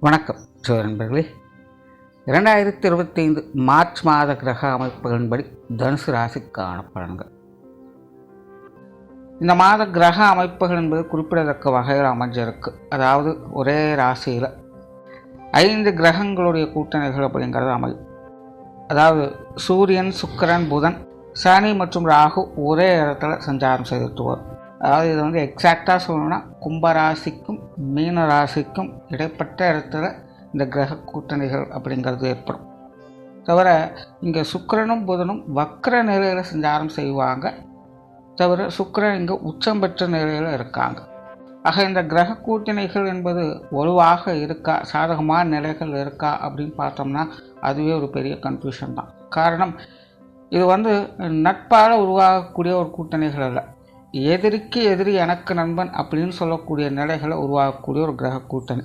வணக்கம் சிவ நண்பர்களே. இரண்டாயிரத்தி இருபத்தைந்து மார்ச் மாத கிரக அமைப்புகளின்படி தனுசு ராசிக்கான பலன்கள். இந்த மாத கிரக அமைப்புகள் என்பது குறிப்பிடத்தக்க வகையில் அமைஞ்சிருக்கு. அதாவது ஒரே ராசியில் ஐந்து கிரகங்களுடைய கூட்டணிகள் அப்படிங்கிறது அமையும். அதாவது சூரியன் சுக்கரன் புதன் சனி மற்றும் ராகு ஒரே இடத்துல சஞ்சாரம் செய்துட்டு வரும். அதாவது இது வந்து எக்ஸாக்டாக சொல்லணும்னா கும்பராசிக்கும் மீன ராசிக்கும் இடைப்பட்ட இடத்துல இந்த கிரக கூட்டணிகள் அப்படிங்கிறது ஏற்படும். தவிர இங்கே சுக்கரனும் புதனும் வக்ர நிலையில் சஞ்சாரம் செய்வாங்க. தவிர சுக்கரன் இங்கே உச்சம் பெற்ற நிலையில் இருக்காங்க. ஆக இந்த கிரக கூட்டணிகள் என்பது வலுவாக இருக்கா சாதகமான நிலைகள் இருக்கா அப்படின்னு பார்த்தோம்னா அதுவே ஒரு பெரிய கன்ஃபியூஷன் தான். காரணம் இது வந்து நட்பால் உருவாகக்கூடிய ஒரு கூட்டணிகள் அல்ல. எதிரிக்கு எதிரி எனக்கு நண்பன் அப்படின்னு சொல்லக்கூடிய நிலைகளை உருவாகக்கூடிய ஒரு கிரக கூட்டணி.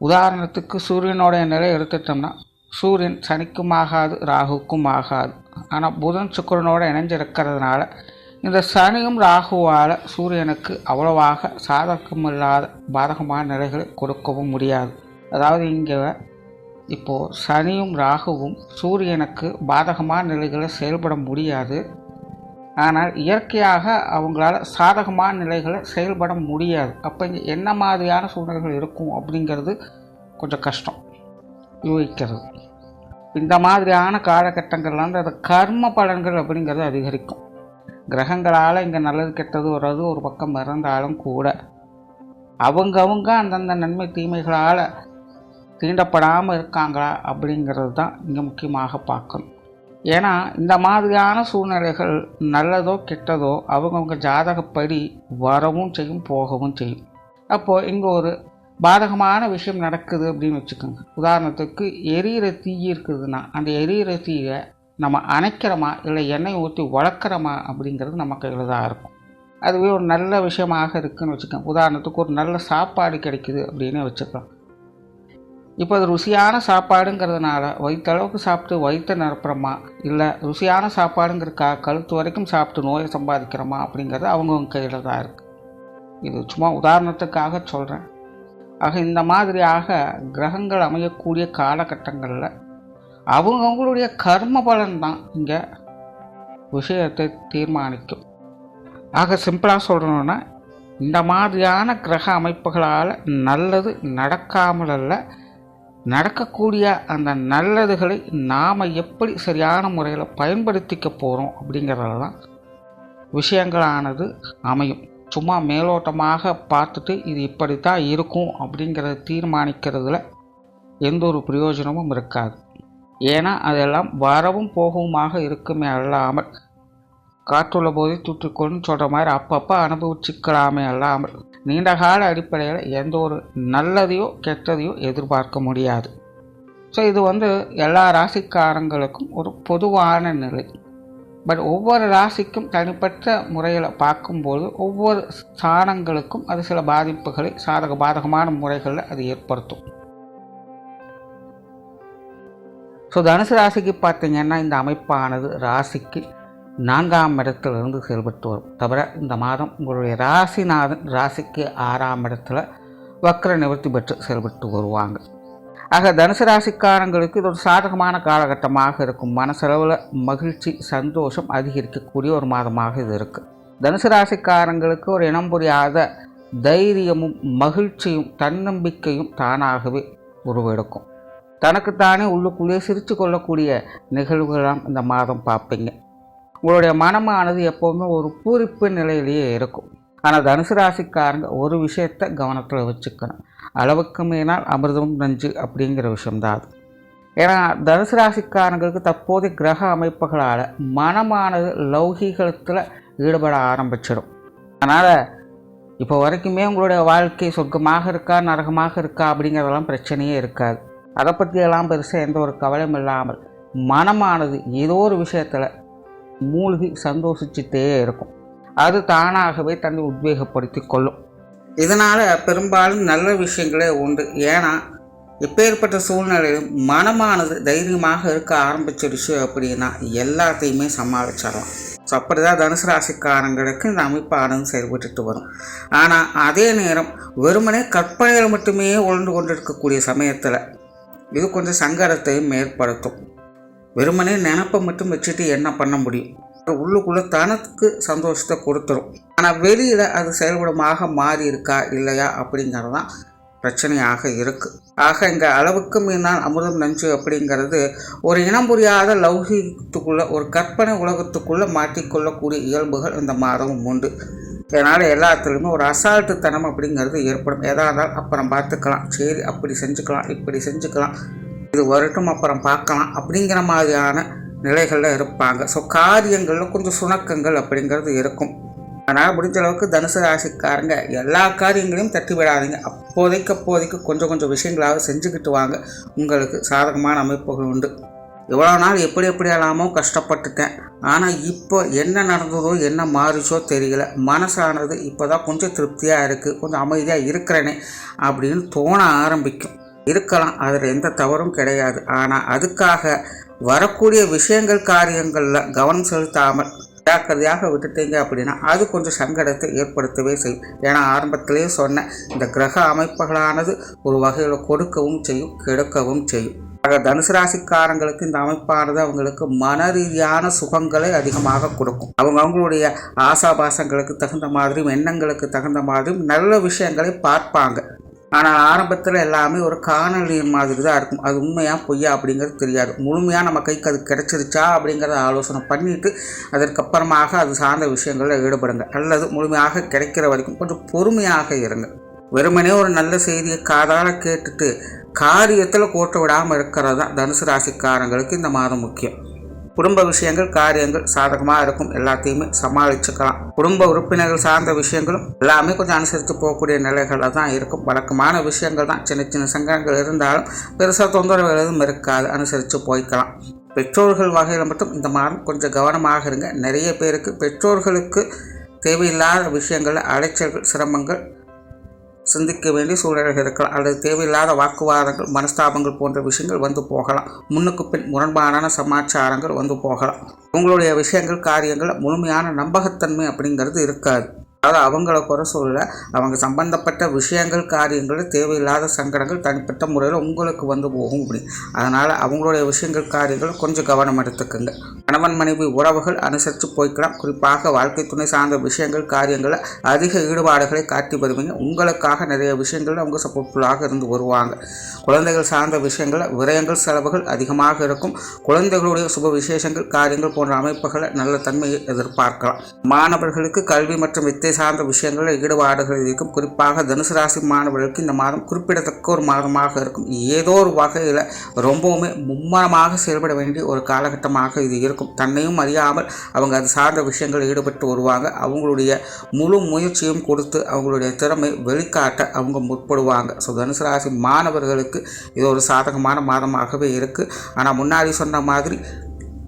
உதாரணத்துக்கு சூரியனுடைய நிலை எடுத்துட்டோம்னா சூரியன் சனிக்கும் ஆகாது ராகுக்கும் ஆகாது. ஆனால் புதன் சுக்கிரனோட இணைஞ்சிருக்கிறதுனால இந்த சனியும் ராகுவால் சூரியனுக்கு அவ்வளவாக சாதகமில்லாத பாதகமான நிலைகளை கொடுக்கவும் முடியாது. அதாவது இங்கே இப்போது சனியும் ராகுவும் சூரியனுக்கு பாதகமான நிலைகளை செயல்பட முடியாது. ஆனால் இயற்கையாக அவங்களால சாதகமான நிலைகளை செயல்பட முடியாது. அப்போ இங்கே என்ன மாதிரியான சூழ்நிலைகள் இருக்கும் அப்படிங்கிறது கொஞ்சம் கஷ்டம். யூகிக்கிறது இந்த மாதிரியான காலகட்டங்கள்ல வந்து அது கர்ம பலன்கள் அப்படிங்கிறது அதிகரிக்கும். கிரகங்களால் இங்கே நல்லது கெட்டது வர்றது ஒரு பக்கம் இருந்தாலும் கூட அவங்கவுங்க அந்தந்த நன்மை தீமைகளால் தீண்டப்படாமல் இருக்காங்களா அப்படிங்கிறது தான் இங்கே முக்கியமாக பார்க்கணும். ஏன்னா இந்த மாதிரியான சூழ்நிலைகள் நல்லதோ கெட்டதோ அவங்கவுங்க ஜாதகப்படி வரவும் செய்யும் போகவும் செய்யும். அப்போது இங்கே ஒரு பாதகமான விஷயம் நடக்குது அப்படின்னு வச்சுக்கோங்க. உதாரணத்துக்கு எரியிற தீ இருக்குதுன்னா அந்த எரியிற தீயை நம்ம அணைக்கிறோமா இல்லை எண்ணெய் ஊற்றி வளர்க்குறோமா அப்படிங்கிறது நம்ம கையில் தான் இருக்கும். அதுவே ஒரு நல்ல விஷயமாக இருக்குதுன்னு வச்சுக்கோங்க. உதாரணத்துக்கு ஒரு நல்ல சாப்பாடு கிடைக்குது அப்படின்னு வச்சுக்கலாம். இப்போ அது ருசியான சாப்பாடுங்கிறதுனால வயிற்றளவுக்கு சாப்பிட்டு வயிற்றை நிரப்புறோமா? இல்லை ருசியான சாப்பாடுங்கிறக்கா கழுத்து வரைக்கும் சாப்பிட்டு நோயை சம்பாதிக்கிறோமா? அப்படிங்கிறது அவங்கவுங்க கையில் தான் இருக்குது இது சும்மா உதாரணத்துக்காக சொல்கிறேன் ஆக இந்த மாதிரியாக கிரகங்கள் அமையக்கூடிய காலகட்டங்களில் அவங்கவுங்களுடைய கர்ம பலன் தான் இங்கே விஷயத்தை தீர்மானிக்கும். ஆக சிம்பிளாக சொல்கிறோன்னா இந்த மாதிரியான கிரக அமைப்புகளால் நல்லது நடக்காமல் நடக்கக்கூடிய அந்த நல்லதுகளை நாம் எப்படி சரியான முறையில் பயன்படுத்திக்க போகிறோம் அப்படிங்கிறதுல தான் விஷயங்களானது அமையும். சும்மா மேலோட்டமாக பார்த்துட்டு இது இப்படித்தான் இருக்கும் அப்படிங்கிறத தீர்மானிக்கிறதுல எந்த ஒரு பிரயோஜனமும் இருக்காது. ஏன்னா அதெல்லாம் வரவும் போகவுமாக இருக்குமே அல்லாமல் காற்றுள்ள போதே தூற்றுக்கொள்னு சொல்கிற மாதிரி அப்பப்போ அனுபவிச்சுக்கலாமே அல்லாமல் நீண்ட கால அடிப்படையில் எந்த ஒரு நல்லதையோ கெட்டதையோ எதிர்பார்க்க முடியாது. ஸோ இது வந்து எல்லா ராசிக்காரங்களுக்கும் ஒரு பொதுவான நிலை. பட் ஒவ்வொரு ராசிக்கும் தனிப்பட்ட முறையில் பார்க்கும்போது ஒவ்வொரு ஸ்தானங்களுக்கும் அது சில பாதிப்புகளை சாதக பாதகமான முறைகளில் அது ஏற்படுத்தும். ஸோ தனுசு ராசிக்கு பார்த்தீங்கன்னா இந்த அமைப்பானது ராசிக்கு நான்காம் இடத்திலிருந்து செயல்பட்டு வரும் தவிர இந்த மாதம் உங்களுடைய ராசிநாதன் ராசிக்கு ஆறாம் இடத்துல வக்கர நிவர்த்தி பெற்று செயல்பட்டு வருவாங்க. ஆக தனுசு ராசிக்காரங்களுக்கு இது ஒரு சாதகமான காலகட்டமாக இருக்கும். மனசளவில் மகிழ்ச்சி சந்தோஷம் அதிகரிக்கக்கூடிய ஒரு மாதமாக இது இருக்குது தனுசு ராசிக்காரங்களுக்கு ஒரு இனம் புரியாத தைரியமும் மகிழ்ச்சியும் தன்னம்பிக்கையும் தானாகவே உருவெடுக்கும். தனக்குத்தானே உள்ளுக்குள்ளேயே சிரித்து கொள்ளக்கூடிய நிகழ்வுகளாம் இந்த மாதம் பார்ப்பீங்க. உங்களுடைய மனமானது எப்போவுமே ஒரு பூரிப்பு நிலையிலேயே இருக்கும். ஆனால் தனுசு ராசிக்காரங்க ஒரு விஷயத்தை கவனத்தில் வச்சுக்கணும். அளவுக்கு மீனால் அமிர்தம் நஞ்சு அப்படிங்கிற விஷயம்தான் அது. ஏன்னா தனுசு ராசிக்காரங்களுக்கு தற்போதைய கிரக அமைப்புகளால் மனமானது லௌகீகத்தில் ஈடுபட ஆரம்பிச்சிடும். அதனால் இப்போ வரைக்குமே உங்களுடைய வாழ்க்கை சொர்க்கமாக இருக்கா நரகமாக இருக்கா அப்படிங்கிறதெல்லாம் பிரச்சனையே இருக்காது. அதை பற்றியெல்லாம் பெருசாக எந்த ஒரு கவலையும் இல்லாமல் மனமானது ஏதோ ஒரு விஷயத்தில் மூழ்கி சந்தோஷிச்சுட்டே இருக்கும். அது தானாகவே தன்னை உத்வேகப்படுத்தி கொள்ளும். இதனால் பெரும்பாலும் நல்ல விஷயங்களே உண்டு. ஏன்னா எப்பேற்பட்ட சூழ்நிலையிலும் மனமானது தைரியமாக இருக்க ஆரம்பிச்சிருச்சு அப்படின்னா எல்லாத்தையுமே சமாளிச்சிடலாம். ஸோ அப்படி தான் தனுசு ராசிக்காரங்களுக்கு இந்த அமைப்பானது செயல்பட்டுட்டு வரும். ஆனால் அதே நேரம் வெறுமனே கற்பனையில் மட்டுமே உழந்து கொண்டிருக்கக்கூடிய சமயத்தில் இது கொஞ்சம் சங்கடத்தையும் ஏற்படுத்தும். வெறுமனே நினப்பை மட்டும் வச்சுட்டு என்ன பண்ண முடியும்? உள்ளுக்குள்ளே தனக்கு சந்தோஷத்தை கொடுத்துரும். ஆனால் வெளியில் அது செயல்படமாக மாறி இருக்கா இல்லையா அப்படிங்கிறது தான் பிரச்சனையாக இருக்குது ஆக இங்கே அளவுக்கு மீனால் அமிர்தம் நஞ்சு அப்படிங்கிறது ஒரு இனம் புரியாத லௌகிகத்துக்குள்ளே ஒரு கற்பனை உலகத்துக்குள்ளே மாட்டிக்கொள்ளக்கூடிய இயல்புகள் இந்த மாதமும் உண்டு. இதனால் எல்லாத்துலேயுமே ஒரு அசால்ட்டுத்தனம் அப்படிங்கிறது ஏற்படும். எதாக இருந்தாலும் அப்புறம் பார்த்துக்கலாம். சரி அப்படி செஞ்சுக்கலாம் இப்படி செஞ்சுக்கலாம். இது வரட்டும் அப்புறம் பார்க்கலாம் அப்படிங்கிற மாதிரியான நிலைகளில் இருப்பாங்க. ஸோ காரியங்களில் கொஞ்சம் சுணக்கங்கள் அப்படிங்கிறது இருக்கும். அதனால் முடிஞ்ச அளவுக்கு தனுசு ராசிக்காரங்க எல்லா காரியங்களையும் தட்டி விடாதீங்க. அப்போதைக்கு அப்போதைக்கு கொஞ்சம் கொஞ்சம் விஷயங்களாக செஞ்சுக்கிட்டு வாங்க. உங்களுக்கு சாதகமான அமைப்புகள் உண்டு. இவ்வளோ நாள் எப்படி எப்படி எல்லாமோ கஷ்டப்பட்டுட்டேன். ஆனால் இப்போ என்ன நடந்ததோ என்ன மாறிச்சோ தெரியல. மனசானது இப்போ தான் கொஞ்சம் திருப்தியாக இருக்குது கொஞ்சம் அமைதியாக இருக்கிறேனே அப்படின்னு தோண ஆரம்பிக்கும். இருக்கலாம். அதில் எந்த தவறும் கிடையாது. ஆனால் அதுக்காக வரக்கூடிய விஷயங்கள் காரியங்களில் கவனம் செலுத்தாமல் ஜாக்கிரதையாக விட்டுட்டீங்க அப்படின்னா அது கொஞ்சம் சங்கடத்தை ஏற்படுத்தவே செய்யும். ஏன்னா ஆரம்பத்திலேயே சொன்ன இந்த கிரக அமைப்புகளானது ஒரு வகையில் கொடுக்கவும் செய்யும் கெடுக்கவும் செய்யும். ஆக தனுசு ராசிக்காரங்களுக்கு இந்த அமைப்பானது அவங்களுக்கு மன ரீதியான சுகங்களை அதிகமாக கொடுக்கும். அவங்க அவங்களுடைய ஆசாபாசங்களுக்கு தகுந்த மாதிரியும் எண்ணங்களுக்கு தகுந்த மாதிரியும் நல்ல விஷயங்களை பார்ப்பாங்க. ஆனால் ஆரம்பத்தில் எல்லாமே ஒரு காணொலி மாதிரி தான் இருக்கும். அது உண்மையாக பொய்யா அப்படிங்கிறது தெரியாது. முழுமையாக நம்ம கைக்கு அது கிடைச்சிருச்சா அப்படிங்கிறத ஆலோசனை பண்ணிவிட்டு அதற்கப்புறமாக அது சார்ந்த விஷயங்களில் ஈடுபடுங்க. அல்லது முழுமையாக கிடைக்கிற வரைக்கும் கொஞ்சம் பொறுமையாக இருங்க. வெறுமனே ஒரு நல்ல செய்தியை காதால் கேட்டுட்டு காரியத்தில் கோட்டை விடாமல் இருக்கிறது தான் தனுசு ராசிக்காரங்களுக்கு இந்த மாதம் முக்கியம். குடும்ப விஷயங்கள் காரியங்கள் சாதகமாக இருக்கும். எல்லாத்தையுமே சமாளிச்சுக்கலாம். குடும்ப உறுப்பினர்கள் சார்ந்த விஷயங்களும் எல்லாமே கொஞ்சம் அனுசரித்து போகக்கூடிய நிலைகளில் தான் இருக்கும். வழக்கமான விஷயங்கள் தான். சின்ன சின்ன சங்கடங்கள் இருந்தாலும் பெருசாக தொந்தரவு எதுவும் இருக்காது. அனுசரித்து போய்க்கலாம். பெற்றோர்கள் வகையில் மட்டும் இந்த மாதம் கொஞ்சம் கவனமாக இருங்க. நிறைய பேருக்கு பெற்றோர்களுக்கு தேவையில்லாத விஷயங்களில் அலைச்சல்கள் சிரமங்கள் சிந்திக்க வேண்டிய சூழல்கள் இருக்கலாம். அல்லது தேவையில்லாத வாக்குவாதங்கள் மனஸ்தாபங்கள் போன்ற விஷயங்கள் வந்து போகலாம். முன்னுக்கு பின் முரண்பாடான சமாச்சாரங்கள் வந்து போகலாம். உங்களுடைய விஷயங்கள் காரியங்கள் முழுமையான நம்பகத்தன்மை அப்படிங்கிறது இருக்காது. அதாவது அவங்கள குறை சொல்ல அவங்க சம்பந்தப்பட்ட விஷயங்கள் காரியங்கள் தேவையில்லாத சங்கடங்கள் தனிப்பட்ட முறையில் உங்களுக்கு வந்து போகும் அப்படி. அதனால் அவங்களுடைய விஷயங்கள் காரியங்கள் கொஞ்சம் கவனம் எடுத்துக்கோங்க. கணவன் மனைவி உறவுகள் அனுசரித்து போய்க்கலாம். குறிப்பாக வாழ்க்கை துணை சார்ந்த விஷயங்கள் காரியங்களில் அதிக ஈடுபாடுகளை காட்டி வருவீங்க. உங்களுக்காக நிறைய விஷயங்கள் அவங்க சப்போர்ட்ஃபுல்லாக இருந்து வருவாங்க. குழந்தைகள் சார்ந்த விஷயங்கள் விரயங்கள் செலவுகள் அதிகமாக இருக்கும். குழந்தைகளுடைய சுப விசேஷங்கள் காரியங்கள் போன்ற அமைப்புகளை நல்ல தன்மையை எதிர்பார்க்கலாம். மாணவர்களுக்கு கல்வி மற்றும் வித்தை சார்ந்த விஷயங்களில் ஈடுபாடுகள் இருக்கும். குறிப்பாக தனுசு ராசி மாணவர்களுக்கு இந்த மாதம் குறிப்பிடத்தக்க ஒரு மாதமாக இருக்கும். ஏதோ ஒரு வகையில் ரொம்பவுமே மும்மரமாக செயல்பட வேண்டிய ஒரு காலகட்டமாக இது இருக்கும். தன்னையும் அறியாமல் அவங்க அது சார்ந்த விஷயங்களில் ஈடுபட்டு வருவாங்க. அவங்களுடைய முழு முயற்சியும் கொடுத்து அவங்களுடைய திறமை வெளிக்காட்ட அவங்க முற்படுவாங்க. ஸோ தனுசு ராசி மாணவர்களுக்கு இது ஒரு சாதகமான மாதமாகவே இருக்குது ஆனால் முன்னாடி சொன்ன மாதிரி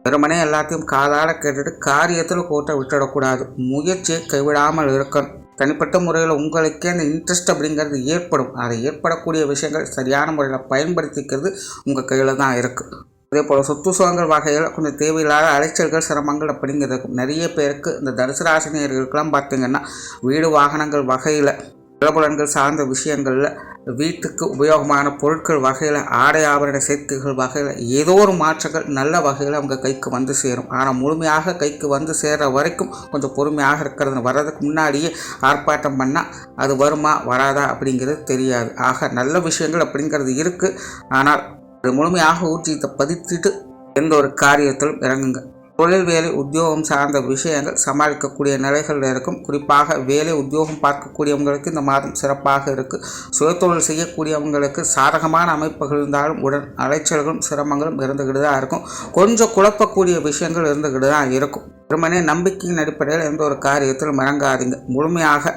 வெறுமனே எல்லாத்தையும் காதால் கேட்டுட்டு காரியத்தில் கூட்ட விட்டுடக்கூடாது. முயற்சியை கைவிடாமல் இருக்கணும். தனிப்பட்ட முறையில் உங்களுக்கே அந்த இன்ட்ரெஸ்ட் அப்படிங்கிறது ஏற்படும். அதை ஏற்படக்கூடிய விஷயங்கள் சரியான முறையில் பயன்படுத்திக்கிறது உங்கள் கையில் தான் இருக்குது அதே போல் சொத்து சுகங்கள் வகையில் கொஞ்சம் தேவையில்லாத அலைச்சல்கள் சிரமங்கள் அப்படிங்கிறது நிறைய பேருக்கு இந்த தனுசு ராசினியர்களுக்கெல்லாம் பார்த்திங்கன்னா வீடு வாகனங்கள் வகையில் நிலபுலன்கள் சார்ந்த விஷயங்களில் வீட்டுக்கு உபயோகமான பொருட்கள் வகையில் ஆடை ஆபரண சேர்க்கைகள் வகையில் ஏதோ ஒரு மாற்றங்கள் நல்ல வகையில் அவங்க கைக்கு வந்து சேரும். ஆனால் முழுமையாக கைக்கு வந்து சேர்கிற வரைக்கும் கொஞ்சம் பொறுமையாக இருக்கிறது வர்றதுக்கு முன்னாடியே ஆர்ப்பாட்டம் பண்ணால் அது வருமா வராதா அப்படிங்கிறது தெரியாது. ஆக நல்ல விஷயங்கள் அப்படிங்கிறது இருக்குது ஆனால் அது முழுமையாக ஊற்றியத்தை பதித்துட்டு எந்த ஒரு காரியத்திலும் இறங்குங்க. தொழில் வேலை உத்தியோகம் சார்ந்த விஷயங்கள் சமாளிக்கக்கூடிய நிலைகளில் இருக்கும். குறிப்பாக வேலை உத்தியோகம் பார்க்கக்கூடியவங்களுக்கு இந்த மாதம் சிறப்பாக இருக்குது சுயத்தொழில் செய்யக்கூடியவங்களுக்கு சாதகமான அமைப்புகள் இருந்தாலும் உடன் அலைச்சல்களும் சிரமங்களும் இருந்துக்கிட்டு தான் இருக்கும். கொஞ்சம் குழப்பக்கூடிய விஷயங்கள் இருந்துக்கிட்டு தான் இருக்கும். வெறுமனே நம்பிக்கையின் அடிப்படையில் எந்த ஒரு காரியத்திலும் இறங்காதீங்க. முழுமையாக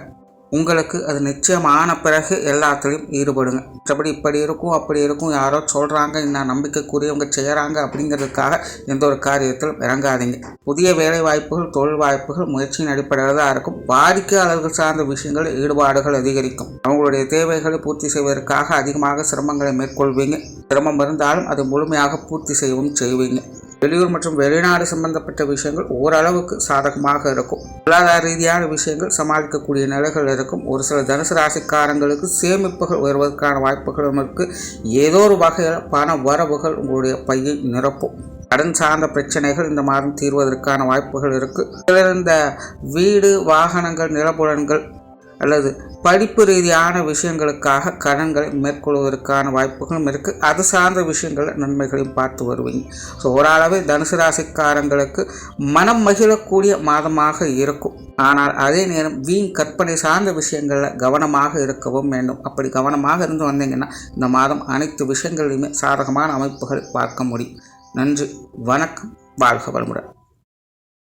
உங்களுக்கு அது நிச்சயமான பிறகு எல்லாத்துலேயும் ஈடுபடுங்க. மற்றபடி இப்படி இருக்கும் அப்படி இருக்கும் யாரோ சொல்கிறாங்க என்ன நம்பிக்கைக்குரியவங்க செய்கிறாங்க அப்படிங்கிறதுக்காக எந்த ஒரு காரியத்திலும் இறங்காதீங்க. புதிய வேலை வாய்ப்புகள் தொழில் வாய்ப்புகள் முயற்சியின் அடிப்படையில் தான் இருக்கும். வாடிக்கையாளர்கள் சார்ந்த விஷயங்கள் ஈடுபாடுகள் அதிகரிக்கும். அவங்களுடைய தேவைகளை பூர்த்தி செய்வதற்காக அதிகமாக சிரமங்களை மேற்கொள்வீங்க. சிரமம் இருந்தாலும் அதை முழுமையாக பூர்த்தி செய்யவும் செய்வீங்க. வெளியூர் மற்றும் வெளிநாடு சம்பந்தப்பட்ட விஷயங்கள் ஓரளவுக்கு சாதகமாக இருக்கும். பொருளாதார ரீதியான விஷயங்கள் சமாளிக்கக்கூடிய நிலைகள் இருக்கும். ஒரு சில தனுசு ராசிக்காரங்களுக்கு சேமிப்புகள் வருவதற்கான வாய்ப்புகளும் இருக்கு. ஏதோ ஒரு வகையில் பண வரவுகள் உங்களுடைய பையை நிரப்பும். கடன் சார்ந்த பிரச்சனைகள் இந்த மாதம் தீர்வதற்கான வாய்ப்புகள் இருக்கு. சிலர் இந்த வீடு வாகனங்கள் நிலப்புலன்கள் அல்லது படிப்பு ரீதியான விஷயங்களுக்காக கடன்களை மேற்கொள்வதற்கான வாய்ப்புகளும் இருக்குது அது சார்ந்த விஷயங்களை நன்மைகளையும் பார்த்து வருவீங்க. ஸோ ஓரளவு தனுசு ராசிக்காரங்களுக்கு மனம் மகிழக்கூடிய மாதமாக இருக்கும். ஆனால் அதே நேரம் வீண் கற்பனை சார்ந்த விஷயங்களில் கவனமாக இருக்கவும் வேண்டும். அப்படி கவனமாக இருந்து வந்தீங்கன்னா இந்த மாதம் அனைத்து விஷயங்களையுமே சாதகமான அமைப்புகளை பார்க்க முடியும். நன்றி வணக்கம் வாழ்க வளமுடன்.